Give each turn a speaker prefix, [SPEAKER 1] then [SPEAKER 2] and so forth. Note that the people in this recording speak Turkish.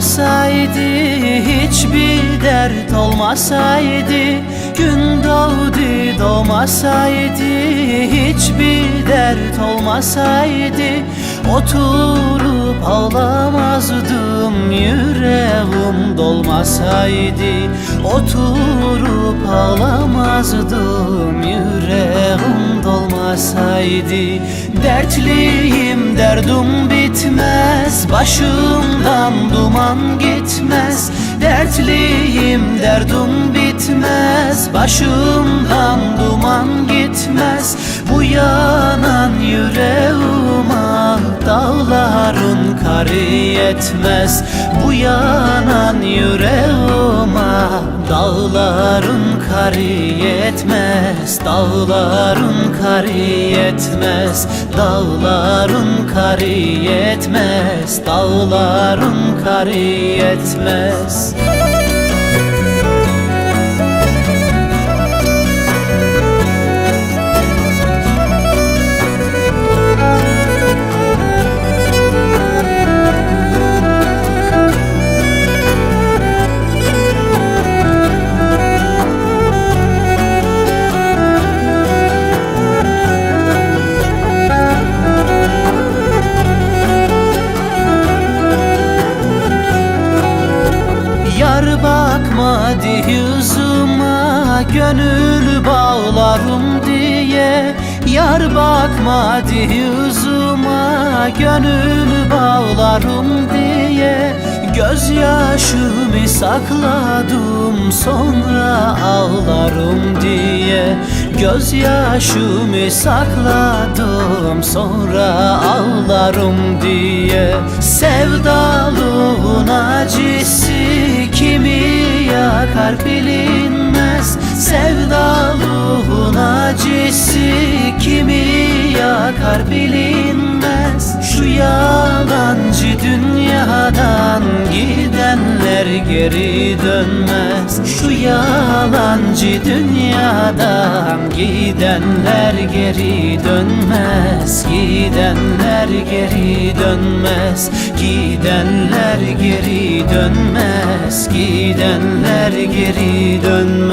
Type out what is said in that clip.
[SPEAKER 1] olmasaydı Hiçbir dert olmasaydı. Gün doğdu doğmasaydı Hiçbir dert olmasaydı. Oturup ağlamazdım Yüreğim dolmasaydı. Oturup ağlamazdım Yüreğim dolmasaydı Dertliyim derdim bitmez Başımdan duman gitmez. Dertliyim derdim bitmez Başımdan duman gitmez. Bu yanan yüreğime Dağların karı yetmez. Bu yanan yüreğime Dağların karı yetmez Dağların karı yetmez. Dağların karı yetmez Dağların karı yetmez Yar bakmadı yüzüme Gönül bağlarım diye. Yar bakmadı yüzüme Gönül bağlarım diye. Gözyaşımı sakladım Sonra ağlarım diye. Gözyaşımı sakladım Sonra ağlarım diye. Sevdalığın acısı yakar bilinmez. Sevdalığın acısı kimi yakar bilinmez. Şu yalancı dünyadan gidenler geri dönmez. Şu yalancı dünyadan gidenler geri dönmez Gidenler geri dönmez Gidenler geri dönmez Gidenler geri dönmez